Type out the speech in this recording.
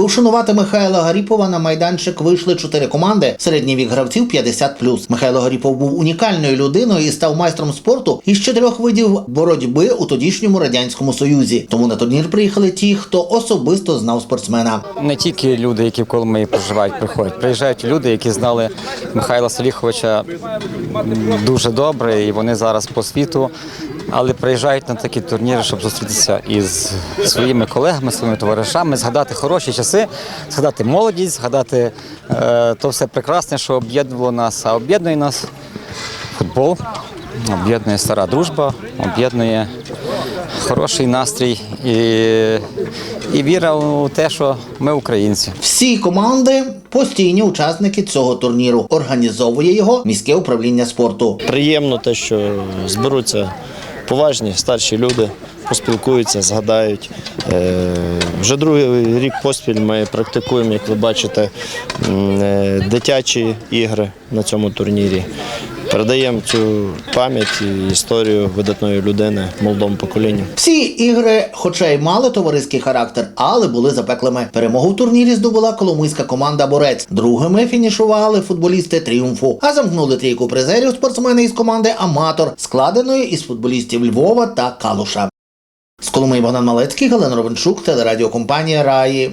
Аби вшанувати Михайла Гаріпова на майданчик вийшли чотири команди. Середній вік гравців 50+. Михайло Гаріпов був унікальною людиною і став майстром спорту із чотирьох видів боротьби у тодішньому радянському союзі. Тому на турнір приїхали ті, хто особисто знав спортсмена. Не тільки люди, які в Коломиї проживають, приходять. Приїжджають люди, які знали Михайла Саліховича дуже добре, і вони зараз по світу. Але приїжджають на такі турніри, щоб зустрітися із своїми колегами, своїми товаришами, згадати хороші часи, згадати молодість, згадати е, то все прекрасне, що об'єднувало нас, а об'єднує нас футбол, об'єднує стара дружба, об'єднує хороший настрій і, і віра у те, що ми українці. Всі команди постійні учасники цього турніру. Організовує його міське управління спорту. Приємно те, що зберуться поважні старші люди, поспілкуються, згадають. Е, Вже другий рік поспіль ми практикуємо, як ви бачите, е, дитячі ігри на цьому турнірі. Передаємо цю пам'ять і історію видатної людини молодому поколінню. Всі ігри, хоча й мали товариський характер, але були запеклими. Перемогу в турнірі здобула коломийська команда Борець. Другими фінішували футболісти тріумфу. А замкнули трійку призерів спортсмени із команди Аматор, складеної із футболістів Львова та Калуша. З Коломиї Богдан Малецький, Галина Ровенчук, телерадіокомпанія Раї.